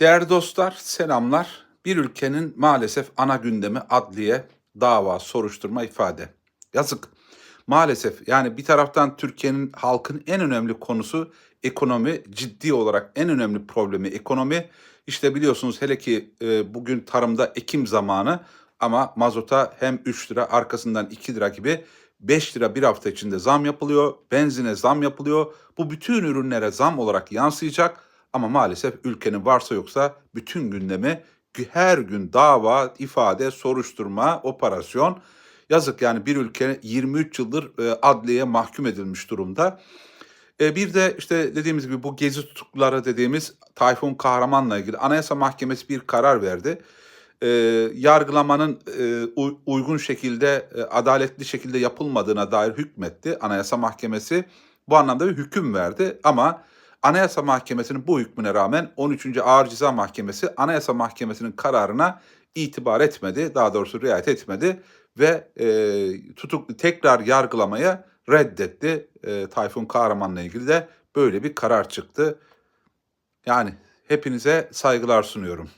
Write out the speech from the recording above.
Değerli dostlar, selamlar. Bir ülkenin maalesef ana gündemi adliye, dava, soruşturma, ifade. Yazık. Maalesef yani bir taraftan Türkiye'nin halkın en önemli konusu ekonomi, ciddi olarak en önemli problemi ekonomi. İşte biliyorsunuz hele ki e, bugün tarımda ekim zamanı ama mazota hem 3 lira arkasından 2 lira gibi 5 lira bir hafta içinde zam yapılıyor. Benzine zam yapılıyor. Bu bütün ürünlere zam olarak yansıyacak. Ama maalesef ülkenin varsa yoksa bütün gündemi her gün dava, ifade, soruşturma, operasyon. Yazık yani bir ülke 23 yıldır e, adliyeye mahkum edilmiş durumda. E, bir de işte dediğimiz gibi bu gezi tutukluları dediğimiz Tayfun Kahraman'la ilgili Anayasa Mahkemesi bir karar verdi. E, yargılamanın uy- uygun şekilde, adaletli şekilde yapılmadığına dair hükmetti Anayasa Mahkemesi. Bu anlamda bir hüküm verdi ama Anayasa Mahkemesi'nin bu hükmüne rağmen 13. Ağır Ceza Mahkemesi Anayasa Mahkemesi'nin kararına itibar etmedi, daha doğrusu riayet etmedi ve e, tutuklu tekrar yargılamaya reddetti. E, Tayfun Kahraman'la ilgili de böyle bir karar çıktı. Yani hepinize saygılar sunuyorum.